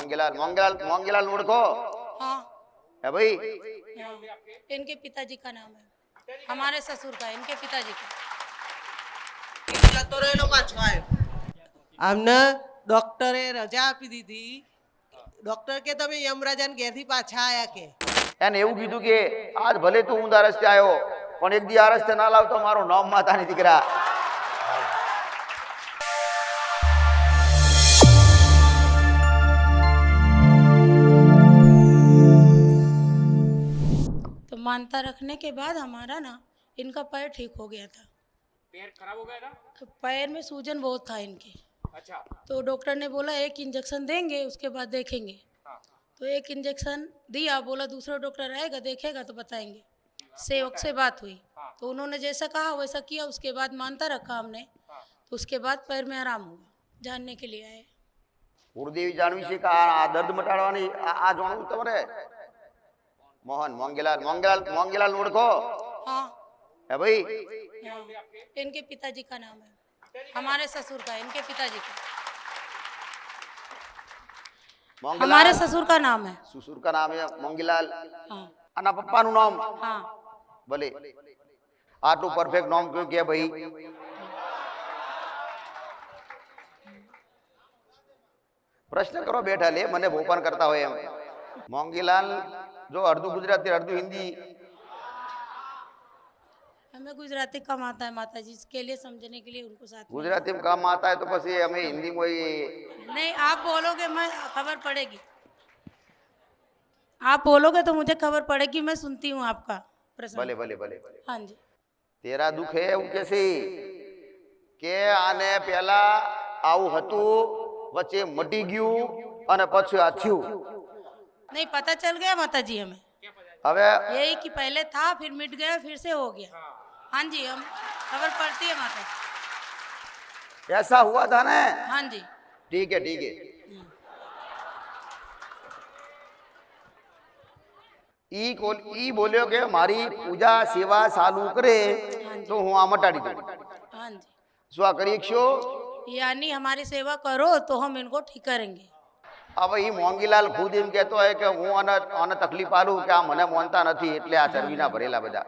મોંગેલાલ મોંગેલાલ મોંગેલાલ ઓળખો हाँ હે ભાઈ हाँ, इनके पिताजी का नाम है हमारे ससुर का इनके पिताजी का જતો રહેલો પાછો આવ્યો આમને ડોક્ટરે રજા આપી દીધી ડોક્ટર કે તમે યમરાજાને ઘેરથી પાછા આયા કે એને એવું કીધું કે આજ ભલે તું ઊંધા રસ્તે આવ્યો પણ એક દી આ રસ્તે ના લાવતો મારું નામ માતાની દીકરા मानता रखने के बाद हमारा ना इनका पैर ठीक हो गया था पैर खराब हो गया था पैर में सूजन बहुत था इनके अच्छा तो डॉक्टर ने बोला एक इंजेक्शन देंगे उसके बाद देखेंगे हाँ तो एक इंजेक्शन दिया बोला दूसरा डॉक्टर आएगा देखेगा तो बताएंगे सेवक से बात हुई हाँ। तो उन्होंने जैसा कहा वैसा किया उसके बाद मानता रखा हमने हाँ तो उसके बाद पैर में आराम हुआ जानने के लिए आए ગુરુદેવી જાણવી છે કે આ આ દર્દ મટાડવાની આ આ જાણવું તમારે મોહન મોંગેલાલ મોંગેલાલ મોંગેલાલ ઓળખો हाँ હે ભાઈ हाँ, इनके पिताजी का नाम है हमारे ससुर का इनके पिताजी का મોંગેલાલ हमारे ससुर का नाम है સસુર કા નામ હે મોંગીલાલ हाँ આના પપ્પાનું નામ हाँ ભલે આટલું પરફેક્ટ નામ કયું કે ભાઈ પ્રશ્ન કરો બેઠા લે મને ભોપાન કરતા હોય એમ મોંગીલાલ જો અડધું ગુજરાતી અડધું હિન્દી हमें गुजराती कम आता है माता जी इसके लिए समझने के लिए उनको साथ में ગુજરાતીમાં કામ આતા હોય તો પછી અમે હિન્દીમાં એ नहीं आप बोलोगे मैं खबर पड़ेगी आप बोलोगे तो मुझे खबर पड़ेगी मैं सुनती हूँ आपका प्रश्न ભલે ભલે ભલે ભલે हाँ जी તેરા દુઃખ હે એવું કે છે કે આને પહેલા આવું હતું વચ્ચે મટી ગયું અને પછી આ થયું नहीं पता चल गया माता जी हमें यही कि पहले था फिर मिट गया फिर से हो गया। हाँ।, हाँ जी हम खबर पड़ती है माता जी ऐसा हुआ था ना? हाँ जी। ठीक है ठीक है। ई कोल ई बोलियो के मारी पूजा सेवा चालू करे हाँ तो हुआ मटाड़ी हाँ जी। सुआ यानी हमारी सेवा करो तो हम इनको ठीक करेंगे। હવે એ મોંગીલાલ ખુદ એમ કહેતો હોય કે હું આને આને તકલીફ આલું કે આ મને મોનતા નથી એટલે આ ચરબીના ભરેલા બધા.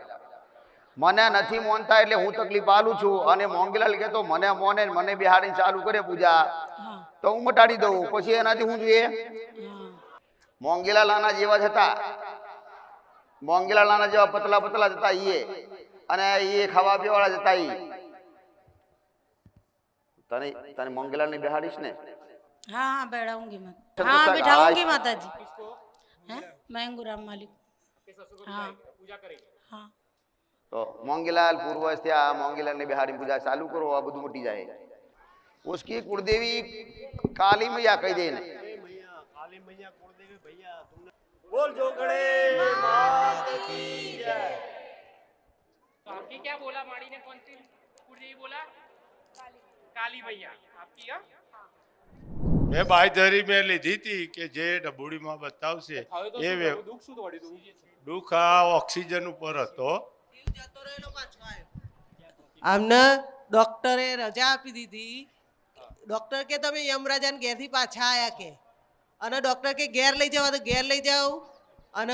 મને નથી મોનતા એટલે હું તકલીફ આલું છું. અને મોંગીલાલ કહેતો મને મોને મને બિહાડીને ચાલુ કરે પૂજા. તો હું મટાડી દઉં. પછી એનાથી હું જોઈએ? हाँ મોંગીલાલ આના જેવા જ હતા. મોંગીલાલ આના જેવા પતલા પતલા જ હતા ઈએ. અને એ ખાવા પીવાળા જ હતા ઈ. તને તને મોંગીલાલ ને બેહાડીશ ને? हाँ हाँ बैठाऊंगी मैं चल हाँ पुस्तक बिठाऊंगी आज- माता जी हैं मैं गुराम मालिक हाँ पूजा करेंगे हाँ તો મોંગીલાલ પૂર્વજ થયા મોંગીલાલ ને બિહારી પૂજા ચાલુ કરો આ બધું મટી જાય उसकी कुलदेवी काली मैया कह देने तो आपकी क्या बोला माड़ी ने कौन सी कुलदेवी बोला काली मैया आपकी हाँ મેં બાયધરી મેં લીધી હતી કે જે ડબુડીમાં બતાવશે એ દુઃખ આ ઓક્સિજન ઉપર હતો. આમને ડોક્ટરે રજા આપી દીધી. ડોક્ટર કે તમે યમરાજાને ઘેરથી પાછા આવ્યા કે? અને ડોક્ટર કે ઘેર લઈ જાવ તો ઘેર લઈ જાઓ. અને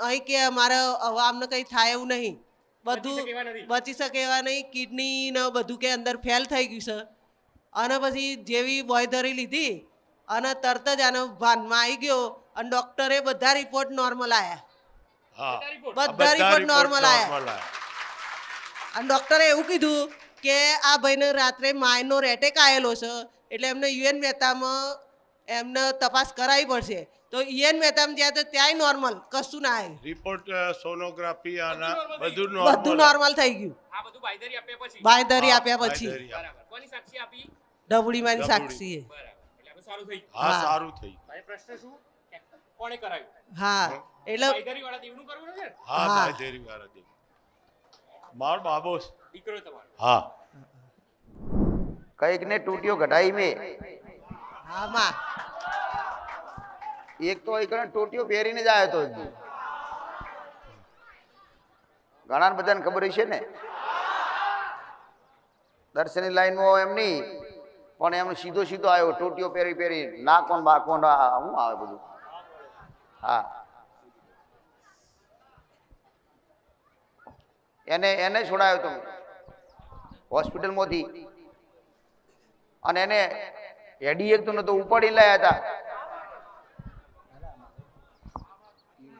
અહીં કે મારે હવે આમને કંઈ થાય એવું નહીં. બધું. બચી શકે એવા નહીં. કિડની ને બધું કે અંદર ફેલ થઈ ગયું છે. અને પછી જેવી બોયધરી લીધી અને તરત જ આનો ભાનમાં આવી ગયો અને ડોક્ટરે બધા રિપોર્ટ નોર્મલ આવ્યા બધા રિપોર્ટ નોર્મલ આવ્યા આયા. અને ડૉક્ટરે એવું કીધું કે આ ભાઈને રાત્રે માયનો રેટેક આવેલો છે એટલે એમને યુએન મહેતામાં એમને તપાસ કરાવી પડશે. તો યુએન મહેતામાં જ્યાં તો ત્યાંય નોર્મલ કશું ના આવ્યું રિપોર્ટ સોનોગ્રાફી આના normal થઈ બધું બધું નોર્મલ થઈ ગયું. આ બધું બાંયધરી આપ્યા પછી? બાંયધરી આપ્યા પછી. કોની સાક્ષી આપી? ડબુડીમાંની સાક્ષીએ બરાબર એટલે હવે સારું થઈ હા સારું થઈ ભાઈ પ્રશ્ન શું? કોણે કરાવ્યું? હા એટલે ભાઈધરી વાળા દેવનું કરવું છે હા ભાઈધરી વાળા દેવ માર બાબો દીકરો તમારો. હા. કંઈક ને તૂટ્યો ઘટાઈ મે. હા માં. એક તો એક ટોટીઓ પહેરીને જ આવ્યો તો. ઘણા બધાને ખબર હશે ને? દર્શનની લાઈનમાં એમની પણ એમ સીધો સીધો આવ્યો, ટોટીઓ પહેરી પહેરી, નાકોન બાકોન શું આવે બધું? હા. એને એને છોડાયો તો હોસ્પિટલમાંથી. અને એને હેડી એક તો નતો ઉપાડી લાયા હતા.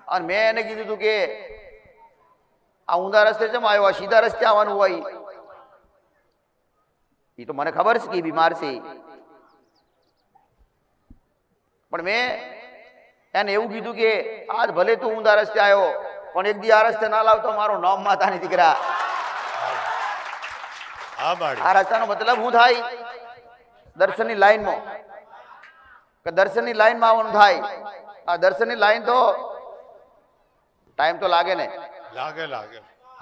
અને મેં એને કીધું હતું કે આ ઊંધા રસ્તે જેમ આવ્યો? સીધા રસ્તે આવવાનું હોય. એ તો મને ખબર છે કે બીમાર છે. પણ મેં એને એવું કીધું કે આજ ભલે તું ઊંધા રસ્તે આવ્યો પણ એક દી આ રસ્તે ના લાવતો મારું નામ માતાની દીકરા. આ રસ્તાનો મતલબ શું થાય? દર્શનની લાઈનમાં. કે દર્શનની લાઈનમાં આવવાનું થાય? આ દર્શનની લાઈન તો ટાઈમ તો લાગે ને. લાગે લાગે.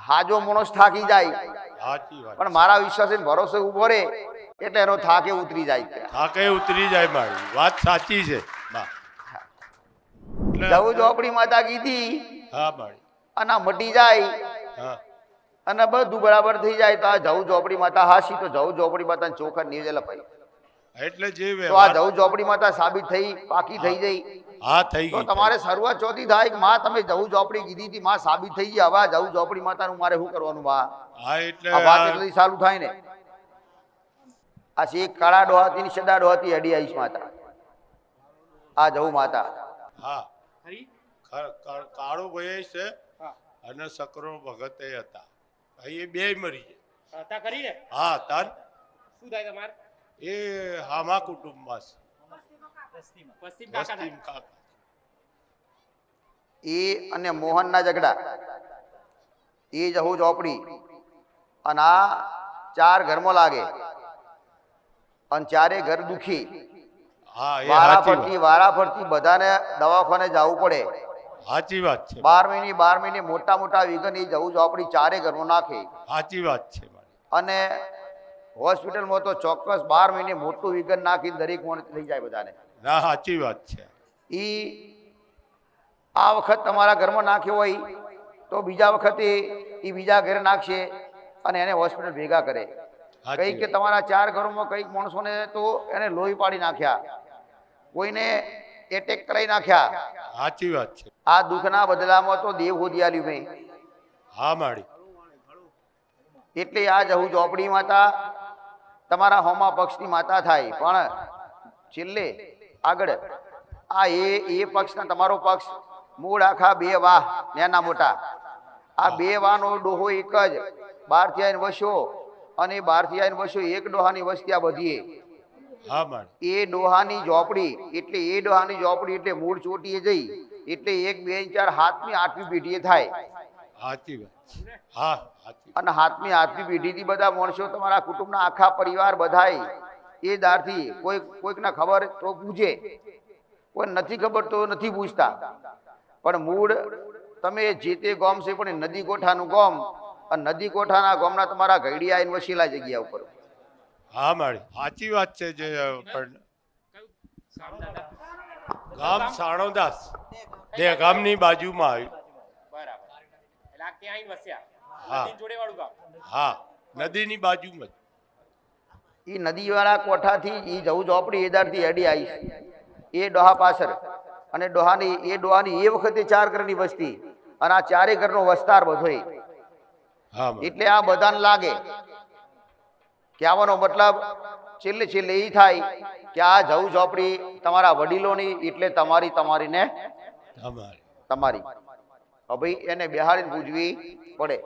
હાજો માણસ થાકી જાય. સાચી વાત પણ મારા વિશ્વાસ ભરોસે ઊભો રહે એટલે એનો થાકે ઉતરી જાય થાકે ઉતરી જાય મારી. વાત સાચી છે. જવું ઝોપડી માતા કીધી હા માડી અને મટી જાય. હા. અને બધું બરાબર થઈ જાય તો આ જવું ઝોપડી માતા હાસી તો જવું ઝોપડી માતા ચોખા નીચે લપાઈ એટલે જે આ જવું ઝોપડી માતા સાબિત થઈ પાકી થઈ જઈ હા થઈ તો ગઈ તમારે શરૂઆત ચોથી થાય કે માં તમે જવું ઝોપડી કીધી હતી માં સાબિત થઈ ગઈ હવે જવું ઝોપડી માતાનું મારે શું કરવાનું? બા હા એટલે આ વાત એટલી સારું થાય ને. આ છે એક કાળા ડોહાતી ની સદા ડોહાતી અડી આઈશ માતા. આ જવું માતા. હા. કાળો ભાઈ છે હા. અને સકરો ભગત એ હતા. અહીં એ બે મરી ગયા. હતા ને? હા તાર? શું થાય તમારે? એ હામા કુટુંબમાં છે. પશ્ચિમ. કાકા એ અને મોહનના ઝઘડા. એ જવું ચોપડી અને આ ચાર ઘરમાં લાગે. અને ચારે ઘર દુખી. હા એ વારા સાચી ફરતી વાત. વારા ફરતી બધાને દવાખાને જવું પડે. સાચી વાત છે. બાર મહિને બાર મહિને મોટા મોટા વિઘન એ જવું ચોપડી ચારે ઘરમાં નાખે. સાચી વાત છે અને હોસ્પિટલમાં તો ચોક્કસ બાર મહિને મોટું વિઘન નાખી દરેક મોણ લઈ જાય બધાને. ના સાચી વાત છે. એ આ વખત તમારા ઘરમાં નાખ્યો હોય તો બીજા વખતે એ બીજા ઘરે નાખશે અને એને હોસ્પિટલ ભેગા કરે. કંઈક કે તમારા ચાર ઘરોમાં કંઈક માણસોને તો એને લોહી પાડી નાખ્યા. કોઈને એટેક કરાવી નાખ્યા. સાચી વાત છે. આ દુઃખના બદલામાં તો દેવ હોદિયાલ્યું આલ્યું મેં. હા માડી. એટલે આ જવું ચોપડી માતા તમારા હોમા પક્ષની માતા થાય. પણ છેલ્લે આગળ. આ એ એ પક્ષના તમારો પક્ષ. મૂળ આખા બે વાહ નાના મોટા. આ બે વાનો ડોહો એક જ. બારથી આવીને વસ્યો અને બારથી આવીને વસ્યો. એક ડોહાની વસ્તી આ બધીએ હા એ ડોહાની ઝોપડી એટલે એ ડોહાની ઝોપડી એટલે મૂળ ચોટીએ જઈ. એટલે એક બે ચાર હાથની આઠમી પેઢીએ થાય. અને હાથમી આઠમી પેઢીથી બધા માણસો તમારા કુટુંબના આખા પરિવાર બધાય એ દારથી કોઈ કોઈકના ખબર તો પૂછે. કોઈ નથી ખબર તો નથી પૂછતા. પણ મૂળ તમે જે તે ગોમ છે પણ એ નદી કોઠાનું ગોમ અને નદી કોઠાના ગોમના તમારા ઘડિયા આવીને વસીલા જગ્યા ઉપર. હા મારી. સાચી વાત છે જે પણ ગામ સાણોદાસ. જે ગામની બાજુમાં આવ્યું. બરાબર. એટલે આ ત્યાં વસ્યા? હા. હા. નદીની બાજુમાં જ. એ નદીવાળા કોઠાથી એ જવું ઝોપડી એદારથી અડી આવીશ. એ ડોહા પાછળ. અને ડોહાની એ ડોહાની એ વખતે ચાર ઘરની વસ્તી. અને આ ચારે ઘરનો વસ્તાર બધો હા એટલે આ બધાને લાગે કહેવાનો મતલબ છેલ્લે છેલ્લે એ થાય કે આ જવું ઝોપડી તમારા વડીલોની એટલે તમારી તમારી. ને તમારી. હવે ભાઈ એને બિહારીને પૂજવી પડે.